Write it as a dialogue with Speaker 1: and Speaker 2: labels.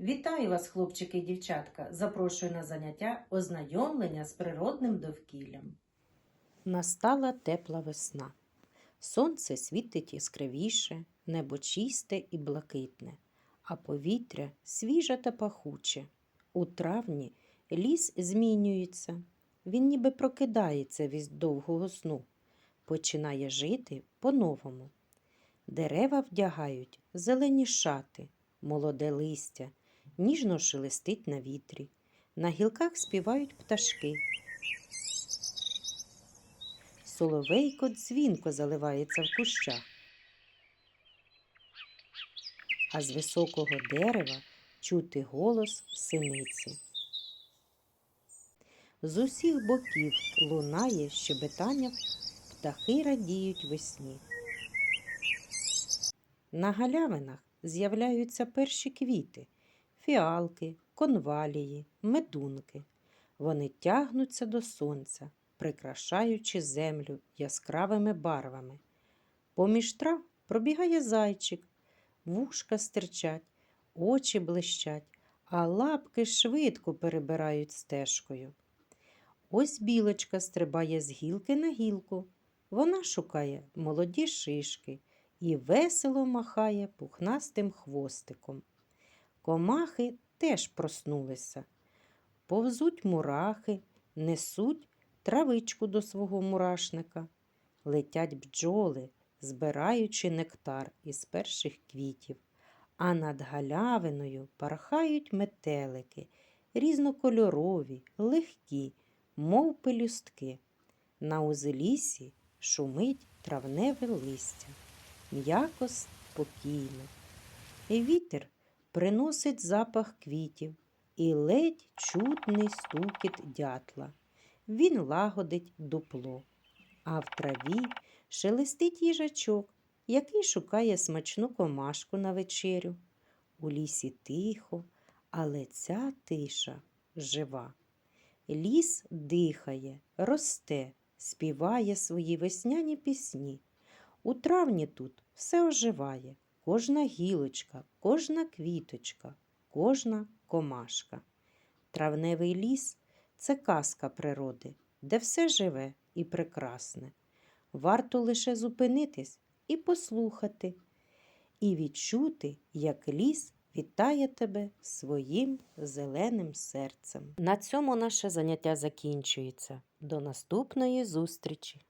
Speaker 1: Вітаю вас, хлопчики і дівчатка! Запрошую на заняття ознайомлення з природним довкіллям. Настала тепла весна. Сонце світить яскравіше, небо чисте і блакитне, а повітря свіже та пахуче. У травні ліс змінюється. Він ніби прокидається від довгого сну, починає жити по-новому. Дерева вдягають зелені шати, молоде листя, ніжно шелестить на вітрі. На гілках співають пташки. Соловейко дзвінко заливається в кущах. А з високого дерева чути голос синиці. З усіх боків лунає щебетання, птахи радіють весні. На галявинах з'являються перші квіти фіалки, конвалії, медунки. Вони тягнуться до сонця, прикрашаючи землю яскравими барвами. Поміж трав пробігає зайчик, вушка стирчать, очі блищать, а лапки швидко перебирають стежкою. Ось білочка стрибає з гілки на гілку. Вона шукає молоді шишки і весело махає пухнастим хвостиком. Комахи теж проснулися. Повзуть мурахи, несуть травичку до свого мурашника. Летять бджоли, збираючи нектар із перших квітів, а над галявиною пархають метелики, різнокольорові, легкі, мов пелюстки. На узелісі шумить травневе листя, м'яко спокійно. І вітер приносить запах квітів і ледь чутний стукіт дятла. Він лагодить дупло, а в траві шелестить їжачок, який шукає смачну комашку на вечерю. У лісі тихо, але ця тиша жива. Ліс дихає, росте, співає свої весняні пісні. У травні тут все оживає, кожна гілочка, кожна квіточка, кожна комашка. Травневий ліс це казка природи, де все живе і прекрасне. Варто лише зупинитись і послухати, і відчути, як ліс вітає тебе своїм зеленим серцем. На цьому наше заняття закінчується. До наступної зустрічі!